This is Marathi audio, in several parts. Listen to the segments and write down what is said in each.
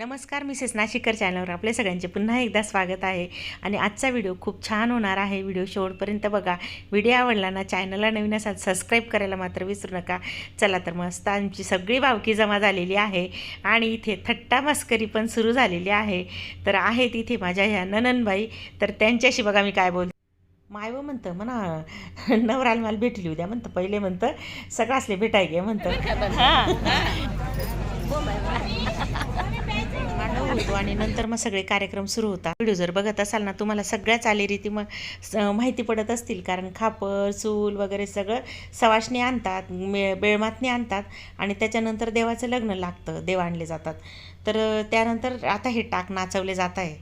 नमस्कार मिसेस नाशिकर चॅनलवर आपल्या सगळ्यांचे पुन्हा एकदा स्वागत आहे. आणि आजचा व्हिडिओ खूप छान होणार आहे. व्हिडिओ शेवटपर्यंत बघा. व्हिडिओ आवडला ना चॅनलला नवीन असाल सबस्क्राईब करायला मात्र विसरू नका. चला तर मस्त आमची सगळी बावकी जमा झालेली आहे. आणि इथे थट्टा मस्करी पण सुरू झालेली आहे. तर आहेत इथे माझ्या ह्या नननबाई. तर त्यांच्याशी बघा मी काय बोल मायव म्हणतं म्हणा नवराला मला भेटली उद्या म्हणतं पहिले म्हणतं सगळ्यासले भेटाय गे म्हणतं. होतो आणि नंतर मग सगळे कार्यक्रम सुरू होतात. व्हिडिओ जर बघत असाल ना तुम्हाला सगळ्या चालीरीती मग माहिती पडत असतील. कारण खापर चूल वगैरे सगळं सवाशणी आणतात मे बेळमातणी आणतात आणि त्याच्यानंतर देवाचं लग्न लागतं देव आणले जातात. तर त्यानंतर आता हे टाक नाचवले जात आहे.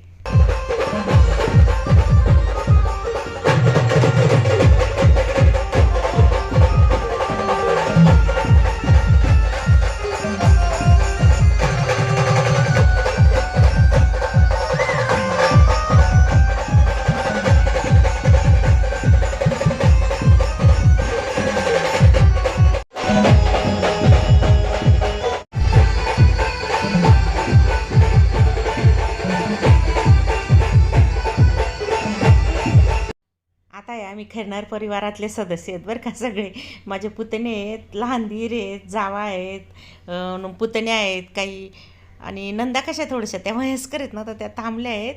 आम्ही खैरनार परिवारातले सदस्य आहेत बरं का सगळे. माझे पुतणे आहेत लहान धीर आहेत जावा आहेत पुतण्या आहेत काही. आणि नंदा कशा थोड्याशा? त्या वयस्कर आहेत ना तर त्या थांबल्या आहेत.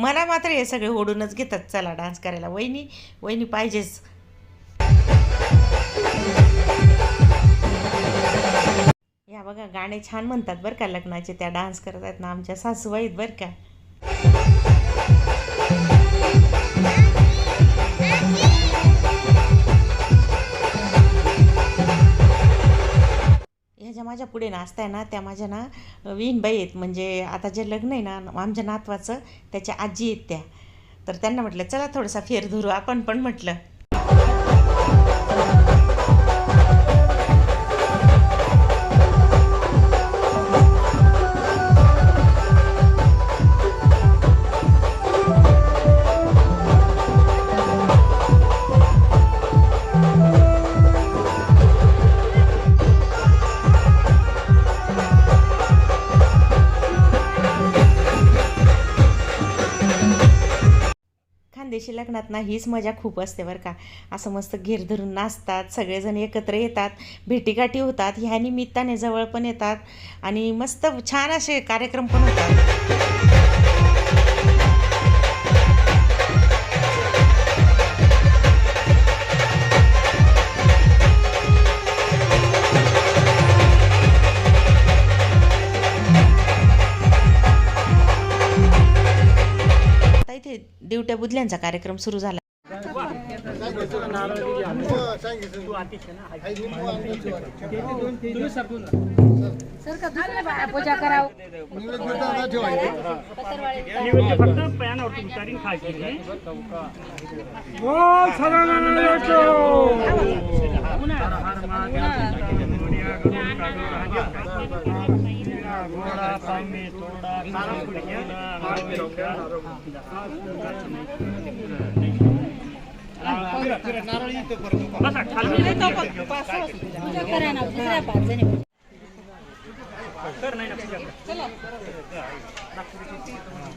मला मात्र हे सगळे ओढूनच घेतात. चला डान्स करायला. वहिनी वहिनी पाहिजेच. या बघा गाणे छान म्हणतात बरं का लग्नाचे. त्या डान्स करत आहेत ना आमच्या सासूबाई आहेत बरं का. ह्या ज्या माझ्या पुढे नाचताय ना त्या माझ्या ना विहीनबाई आहेत. म्हणजे आता जे लग्न आहे ना आमच्या नातवाचं त्याच्या आजी आहेत त्या. तर त्यांना म्हटलं चला थोडासा फेर धरू आपण पण म्हटलं. खानदेशी लग्नात ना हीच मजा खूप असते बरं का. असं मस्त घेर धरून नाचतात सगळेजण एकत्र येतात भेटीगाठी होतात ह्या निमित्ताने जवळ पण येतात आणि मस्त छान असे कार्यक्रम पण होतात. दिवट्या बुधल्यांचा कार्यक्रम सुरू झाला. पूजा करावं? नैवेद्य फक्त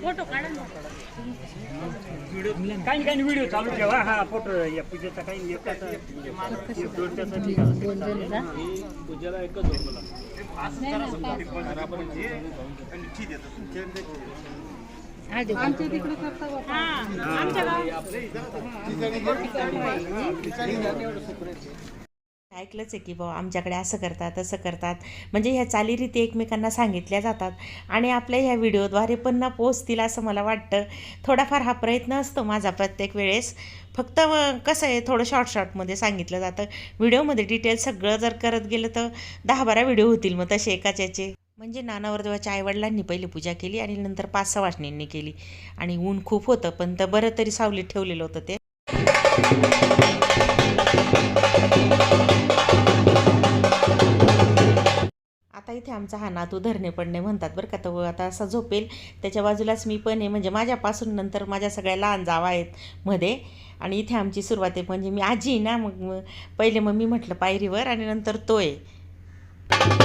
फोटो काढा काही व्हिडिओ चालू ठेवा. हा फोटो या पूजेचा काही नाही, एकाचा. आमच्या तिकडे करता. आमच्या गावात. ऐकलंच आहे की बाबा आमच्याकडे असं करतात तसं करतात. म्हणजे ह्या चालीरीती एकमेकांना सांगितल्या जातात आणि आपल्या ह्या व्हिडिओद्वारे पण ना पोचतील असं मला वाटतं. थोडाफार हा प्रयत्न असतो माझा प्रत्येक वेळेस. फक्त कसं आहे थोडं शॉर्ट शॉर्टमध्ये सांगितलं जातं. व्हिडिओमध्ये डिटेल सगळं जर करत गेलं तर दहा बारा व्हिडिओ होतील मग तसे एकाच याचे. म्हणजे नानावरदेवाच्या आईवडिलांनी पहिली पूजा केली आणि नंतर पाच सहा केली. आणि ऊन खूप होतं पण तर बरं तरी सावलीत ठेवलेलं होतं ते. इथे आमचा हा नातू धरणे पडणे म्हणतात बरं का. तो आता असा झोपेल. त्याच्या बाजूलाच मी पण आहे. म्हणजे माझ्यापासून नंतर माझ्या सगळ्या लहान जावा आहेत मध्ये. आणि इथे आमची सुरुवात आहे. म्हणजे मी आजी ना मग पहिले मग मी म्हटलं पायरीवर आणि नंतर तो आहे.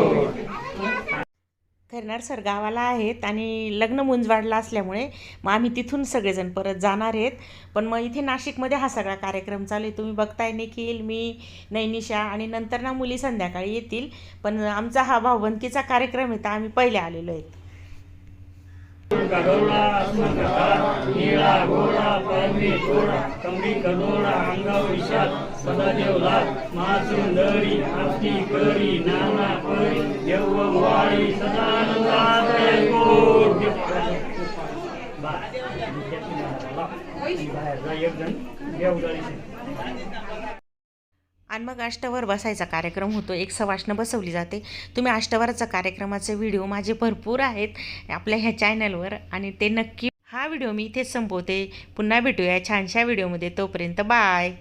खैरनार सर गावाला आहेत आणि लग्न मुंजवाडला असल्यामुळे मग आम्ही तिथून सगळेजण परत जाणार आहेत. पण मग इथे नाशिकमध्ये हा सगळा कार्यक्रम चालू आहे. तुम्ही बघताय निखिल मी नैनिशा आणि नंतर ना मुली संध्याकाळी येतील. पण आमचा हा भाऊबंदकीचा कार्यक्रम आहे तर आम्ही पहिले आलेलो आहेत. गरुडा अस्मकथा नीळा गोडा परमे थोडा कमळी कदोडा अंगावरी शाल सदा महासुंदरी आरती करी नाना बाहेर जा एक जण देवदारी आणि मग अष्टवर बसायचा कार्यक्रम होतो. एक सवाष्ण बसवली जाते. तुम्ही अष्टवराचा कार्यक्रमाचे व्हिडिओ माझे भरपूर आहेत आपल्या ह्या चॅनलवर आणि ते नक्की हा व्हिडिओ मी इथेच संपवते. पुन्हा भेटूया छानशा व्हिडिओमध्ये. तोपर्यंत बाय.